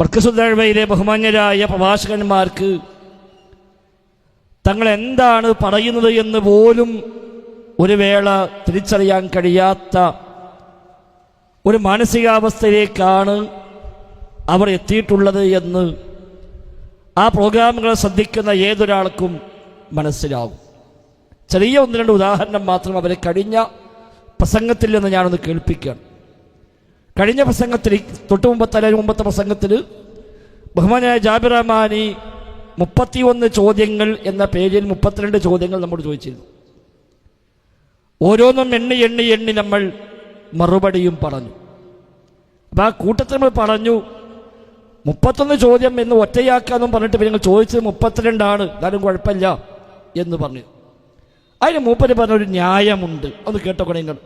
മർക്കസുദ്ദഴവയിലെ ബഹുമാന്യരായ പ്രഭാഷകന്മാർക്ക് തങ്ങൾ എന്താണ് പറയുന്നത് എന്ന് പോലും ഒരു വേള തിരിച്ചറിയാൻ കഴിയാത്ത ഒരു മാനസികാവസ്ഥയിലേക്കാണ് അവർ എത്തിയിട്ടുള്ളത് എന്ന് ആ പ്രോഗ്രാമുകൾ ശ്രദ്ധിക്കുന്ന ഏതൊരാൾക്കും മനസ്സിലാവും. ചെറിയ ഒന്ന് രണ്ട് ഉദാഹരണം മാത്രം അവരെ കഴിഞ്ഞ പ്രസംഗത്തിൽ നിന്ന് ഞാനൊന്ന് കേൾപ്പിക്കുകയാണ്. കഴിഞ്ഞ പ്രസംഗത്തിൽ തൊട്ട് മുമ്പത്തെ അല്ലെങ്കിൽ മുമ്പത്തെ പ്രസംഗത്തിൽ ബഹുമാനായ ജാബിർ റഹ്മാനി മുപ്പത്തിയൊന്ന് ചോദ്യങ്ങൾ എന്ന പേജിൽ മുപ്പത്തിരണ്ട് ചോദ്യങ്ങൾ നമ്മോട് ചോദിച്ചിരുന്നു. ഓരോന്നും എണ്ണി എണ്ണി എണ്ണി നമ്മൾ മറുപടിയും പറഞ്ഞു. അപ്പം ആ കൂട്ടത്തിൽ നമ്മൾ പറഞ്ഞു മുപ്പത്തൊന്ന് ചോദ്യം എന്ന് ഒറ്റയാക്കാന്നും പറഞ്ഞിട്ട് പിന്നെ ഞങ്ങൾ ചോദിച്ചത് മുപ്പത്തിരണ്ടാണ് എന്നാലും കുഴപ്പമില്ല എന്ന് പറഞ്ഞു. അതിന് മൂപ്പര് പറഞ്ഞൊരു ന്യായമുണ്ട്. ഒന്ന് കേട്ടോ നിങ്ങൾ.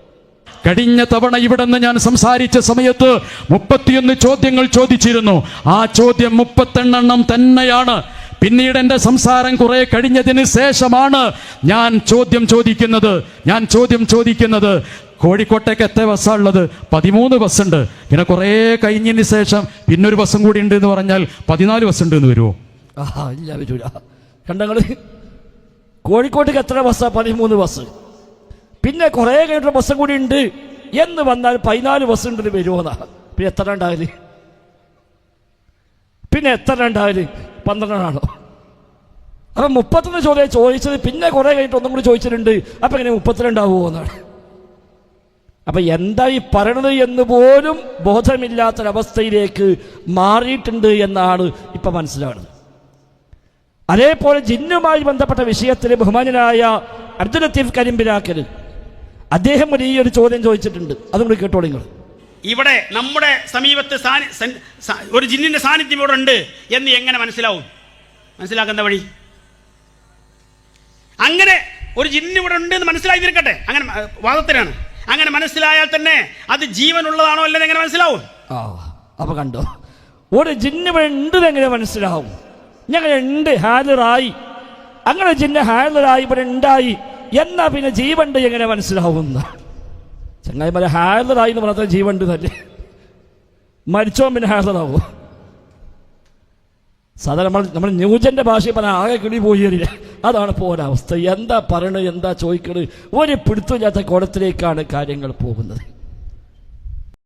കഴിഞ്ഞ തവണ ഇവിടെ നിന്ന് ഞാൻ സംസാരിച്ച സമയത്ത് മുപ്പത്തിയൊന്ന് ചോദ്യങ്ങൾ ചോദിച്ചിരുന്നു. ആ ചോദ്യം മുപ്പത്തെണ്ണെണ്ണം തന്നെയാണ്. പിന്നീട് എന്റെ സംസാരം കുറെ കഴിഞ്ഞതിന് ശേഷമാണ് ഞാൻ ചോദ്യം ചോദിക്കുന്നത്. ഞാൻ ചോദ്യം ചോദിക്കുന്നത്. കോഴിക്കോട്ടേക്ക് എത്ര ബസ്സാണ് ഉള്ളത് പതിമൂന്ന് ബസ്സുണ്ട്. പിന്നെ കുറേ കഴിഞ്ഞതിന് ശേഷം പിന്നൊരു ബസ്സും കൂടി ഉണ്ട് എന്ന് പറഞ്ഞാൽ പതിനാല് ബസ് ഉണ്ട് എന്ന് വരുമോ? ഇല്ല വരൂല. കണ്ടങ്ങൾ കോഴിക്കോട്ടേക്ക് എത്ര ബസ്സാണ് പതിമൂന്ന് ബസ് പിന്നെ കുറേ കഴിഞ്ഞിട്ട് ബസ്സും കൂടി ഉണ്ട്. എന്ന് വന്നാൽ പതിനാല് ബസ് ഉണ്ടെന്ന് വരുമോന്നാ പിന്നെ എത്ര ഉണ്ടാകൽ പിന്നെ എത്ര ഉണ്ടാകൽ പന്ത്രണ്ടാണോ അപ്പൊ മുപ്പത്തൊന്ന് ചോദ്യം ചോദിച്ചത് പിന്നെ കുറേ കഴിഞ്ഞിട്ട് ഒന്നും കൂടി ചോദിച്ചിട്ടുണ്ട്. അപ്പൊ എങ്ങനെ മുപ്പത്തിരണ്ടാവുമോ എന്നാണ്. അപ്പൊ എന്താ ഈ പറയണത് എന്ന് പോലും ബോധമില്ലാത്തൊരവസ്ഥയിലേക്ക് മാറിയിട്ടുണ്ട് എന്നാണ് ഇപ്പൊ മനസ്സിലാവുന്നത്. അതേപോലെ ജിന്നുമായി ബന്ധപ്പെട്ട വിഷയത്തിൽ ബഹുമാനായ അബ്ദുൽ ലത്തീഫ് കരിമ്പിലാക്കൽ അദ്ദേഹം ഒരു ഈ ഒരു ചോദ്യം ചോദിച്ചിട്ടുണ്ട്. അതും കൂടി കേട്ടോളൂ നിങ്ങൾ. ഇവിടെ നമ്മുടെ സമീപത്ത് ഒരു ജിന്നിന്റെ സാന്നിധ്യം ഇവിടെ ഉണ്ട് എന്ന് എങ്ങനെ മനസ്സിലാവും? മനസ്സിലാക്കുന്ന വഴി? അങ്ങനെ ഒരു ജിന്ന് ഇവിടെ ഉണ്ട് എന്ന് മനസ്സിലായി തീർക്കട്ടെ അങ്ങനെ വാദത്തിനാണ്. അങ്ങനെ മനസ്സിലായാൽ തന്നെ അത് ജീവനുള്ളതാണോ അല്ലെന്ന് എങ്ങനെ മനസ്സിലാവും? ആ അപ്പൊ കണ്ടോ? ഒരു ജിന്ന് ഇവിടെ ഉണ്ട് എങ്ങനെ മനസ്സിലാവും? ഞങ്ങൾ ഉണ്ട് ഹാജറായി. അങ്ങനെ ജിന്ന് ഹാജറായി ഇവിടെ ഉണ്ടായി. എന്നാ പിന്നെ ജീവണ്ട് എങ്ങനെ മനസ്സിലാവുന്ന? ചങ്ങായിമാരെ ഹാജറായി എന്ന് പറഞ്ഞാൽ ജീവണ്ട് തന്നെ. മരിച്ചോ പിന്നെ ഹാജറാവോ സാധാരണ നമ്മൾ നമ്മൾ ന്യൂജന്റെ ഭാഷയിൽ പറഞ്ഞാൽ ആകെ കിളി പോയി അതാണ് പോരാവസ്ഥ. എന്താ പറയണത് എന്താ ചോദിക്കണത്? ഒരു പിടുത്തമില്ലാത്ത കുളത്തിലേക്കാണ് കാര്യങ്ങൾ പോകുന്നത്.